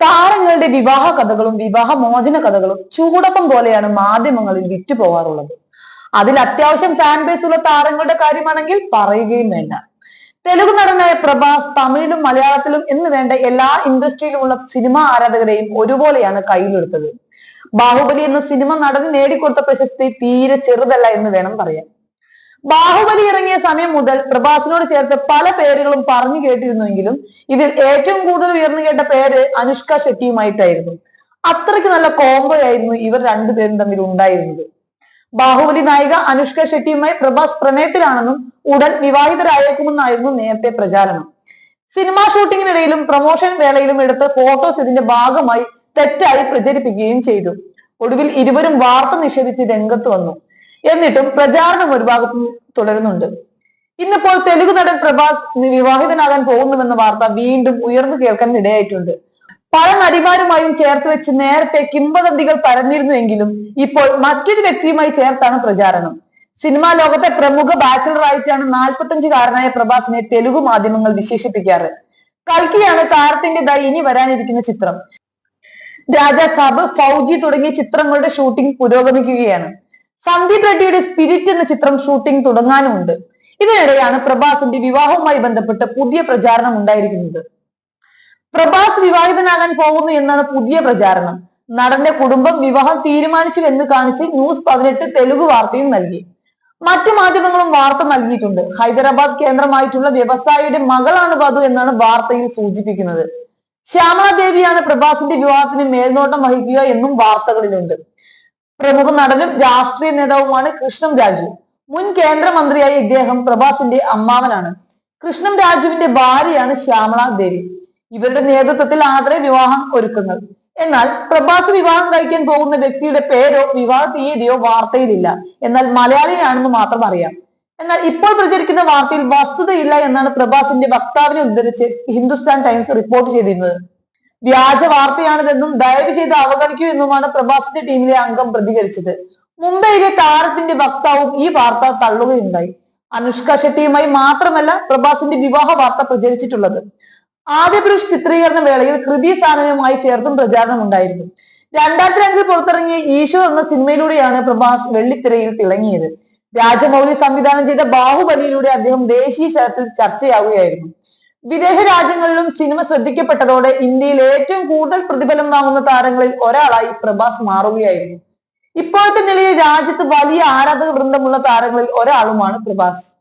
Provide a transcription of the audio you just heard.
താരങ്ങളുടെ വിവാഹ കഥകളും വിവാഹ മോചന കഥകളും ചൂടപ്പം പോലെയാണ് മാധ്യമങ്ങളിൽ വിറ്റുപോകാറുള്ളത് അതിൽ അത്യാവശ്യം ഫാൻ ബേസ് ഉള്ള താരങ്ങളുടെ കാര്യമാണെങ്കിൽ പറയുകയും വേണ്ട. തെലുഗു നടനായ പ്രഭാസ് തമിഴിലും മലയാളത്തിലും എന്ന് വേണ്ട എല്ലാ ഇൻഡസ്ട്രിയിലുമുള്ള സിനിമാ ആരാധകരെയും ഒരുപോലെയാണ് കയ്യിലെടുത്തത്. ബാഹുബലി എന്ന സിനിമ നടന് നേടിക്കൊടുത്ത പ്രശസ്തി തീരെ ചെറുതല്ല എന്ന് വേണം പറയാൻ. ബാഹുബലി ഇറങ്ങിയ സമയം മുതൽ പ്രഭാസിനോട് ചേർത്ത് പല പേരുകളും പറഞ്ഞു കേട്ടിരുന്നുവെങ്കിലും ഇതിൽ ഏറ്റവും കൂടുതൽ ഉയർന്നു കേട്ട പേര് അനുഷ്ക ഷെട്ടിയുമായിട്ടായിരുന്നു. അത്രയ്ക്ക് നല്ല കോംബോ ആയിരുന്നു ഇവർ രണ്ടുപേരും തമ്മിൽ ഉണ്ടായിരുന്നത്. ബാഹുബലി നായിക അനുഷ്ക ഷെട്ടിയുമായി പ്രഭാസ് പ്രണയത്തിലാണെന്നും ഉടൻ വിവാഹിതരായേക്കുമെന്നായിരുന്നു നേരത്തെ പ്രചാരണം. സിനിമാ ഷൂട്ടിങ്ങിനിടയിലും പ്രൊമോഷൻ വേളയിലും എടുത്ത ഫോട്ടോസ് ഇതിന്റെ ഭാഗമായി തെറ്റായി പ്രചരിപ്പിക്കുകയും ചെയ്തു. ഒടുവിൽ ഇരുവരും വാർത്ത നിഷേധിച്ച് രംഗത്ത് വന്നു. എന്നിട്ടും പ്രചാരണം ഒരു ഭാഗത്ത് തുടരുന്നുണ്ട്. ഇന്നിപ്പോൾ തെലുഗു നടൻ പ്രഭാസ് വിവാഹിതനാകാൻ പോകുന്നുവെന്ന വാർത്ത വീണ്ടും ഉയർന്നു കേൾക്കാൻ ഇടയായിട്ടുണ്ട്. പല നടിമാരുമായും ചേർത്ത് വെച്ച് നേരത്തെ കിംബദന്തികൾ പരന്നിരുന്നുവെങ്കിലും ഇപ്പോൾ മറ്റൊരു വ്യക്തിയുമായി ചേർത്താണ് പ്രചാരണം. സിനിമാ ലോകത്തെ പ്രമുഖ ബാച്ചിലറായിട്ടാണ് നാൽപ്പത്തഞ്ചുകാരനായ പ്രഭാസിനെ തെലുഗു മാധ്യമങ്ങൾ വിശേഷിപ്പിക്കാറ്. കൽക്കിയാണ് താരത്തിന്റേതായി ഇനി വരാനിരിക്കുന്ന ചിത്രം. രാജാസാബ് ഫൗജി തുടങ്ങിയ ചിത്രങ്ങളുടെ ഷൂട്ടിംഗ് പുരോഗമിക്കുകയാണ്. സന്ദീപ് റെഡ്ഡിയുടെ സ്പിരിറ്റ് എന്ന ചിത്രം ഷൂട്ടിംഗ് തുടങ്ങാനുമുണ്ട്. ഇതിനിടെയാണ് പ്രഭാസിന്റെ വിവാഹവുമായി ബന്ധപ്പെട്ട് പുതിയ പ്രചാരണം ഉണ്ടായിരിക്കുന്നത്. പ്രഭാസ് വിവാഹിതനാകാൻ പോകുന്നു എന്നാണ് പുതിയ പ്രചാരണം. നടന്റെ കുടുംബം വിവാഹം തീരുമാനിച്ചു എന്ന് കാണിച്ച് ന്യൂസ് പതിനെട്ട് തെലുഗു വാർത്തയും നൽകി. മറ്റു മാധ്യമങ്ങളും വാർത്ത നൽകിയിട്ടുണ്ട്. ഹൈദരാബാദ് കേന്ദ്രമായിട്ടുള്ള വ്യവസായിയുടെ മകളാണ് വധു എന്നാണ് വാർത്തയിൽ സൂചിപ്പിക്കുന്നത്. ശ്യാമള ദേവിയാണ് പ്രഭാസിന്റെ വിവാഹത്തിന് മേൽനോട്ടം വഹിക്കുക എന്നും വാർത്തകളിലുണ്ട്. പ്രമുഖ നടനും രാഷ്ട്രീയ നേതാവുമാണ് കൃഷ്ണം രാജു. മുൻ കേന്ദ്രമന്ത്രിയായ ഇദ്ദേഹം പ്രഭാസിന്റെ അമ്മാവനാണ്. കൃഷ്ണം രാജുവിന്റെ ഭാര്യയാണ് ശ്യാമള ദേവി. ഇവരുടെ നേതൃത്വത്തിൽ ആദര വിവാഹം ഒരുക്കുന്നത്. എന്നാൽ പ്രഭാസ് വിവാഹം കഴിക്കാൻ പോകുന്ന വ്യക്തിയുടെ പേരോ വിവാഹ തീയതിയോ വാർത്തയിലില്ല. എന്നാൽ മലയാളിയാണെന്ന് മാത്രം അറിയാം. എന്നാൽ ഇപ്പോൾ പ്രചരിക്കുന്ന വാർത്തയിൽ വസ്തുതയില്ല എന്നാണ് പ്രഭാസിന്റെ വക്താവിനെ ഉദ്ധരിച്ച് ഹിന്ദുസ്ഥാൻ ടൈംസ് റിപ്പോർട്ട് ചെയ്തിരുന്നത്. വ്യാജ വാർത്തയാണിതെന്നും ദയവ് ചെയ്ത് അവഗണിക്കൂ എന്നുമാണ് പ്രഭാസിന്റെ ടീമിലെ അംഗം പ്രതികരിച്ചത്. മുംബൈയിലെ താരത്തിന്റെ വക്താവും ഈ വാർത്ത തള്ളുകയുണ്ടായി. അനുഷ്ക ഷെട്ടിയുമായി മാത്രമല്ല പ്രഭാസിന്റെ വിവാഹ വാർത്ത പ്രചരിച്ചിട്ടുള്ളത്. ആദ്യ പുരുഷ് ചിത്രീകരണ വേളയിൽ കൃതി സാധനവുമായി ചേർത്തും പ്രചാരണം ഉണ്ടായിരുന്നു. രണ്ടായിരത്തി രണ്ടിൽ പുറത്തിറങ്ങിയ ഈശോ എന്ന സിനിമയിലൂടെയാണ് പ്രഭാസ് വെള്ളിത്തിരയിൽ തിളങ്ങിയത്. രാജമൗലി സംവിധാനം ചെയ്ത ബാഹുബലിയിലൂടെ അദ്ദേഹം ദേശീയ തലത്തിൽ ചർച്ചയാവുകയായിരുന്നു. വിദേശ രാജ്യങ്ങളിലും സിനിമ ശ്രദ്ധിക്കപ്പെട്ടതോടെ ഇന്ത്യയിൽ ഏറ്റവും കൂടുതൽ പ്രതിഫലം വാങ്ങുന്ന താരങ്ങളിൽ ഒരാളായി പ്രഭാസ് മാറുകയായിരുന്നു. ഇപ്പോഴത്തെ നിലയിൽ രാജ്യത്ത് വലിയ ആരാധക വൃന്ദമുള്ള താരങ്ങളിൽ ഒരാളുമാണ് പ്രഭാസ്.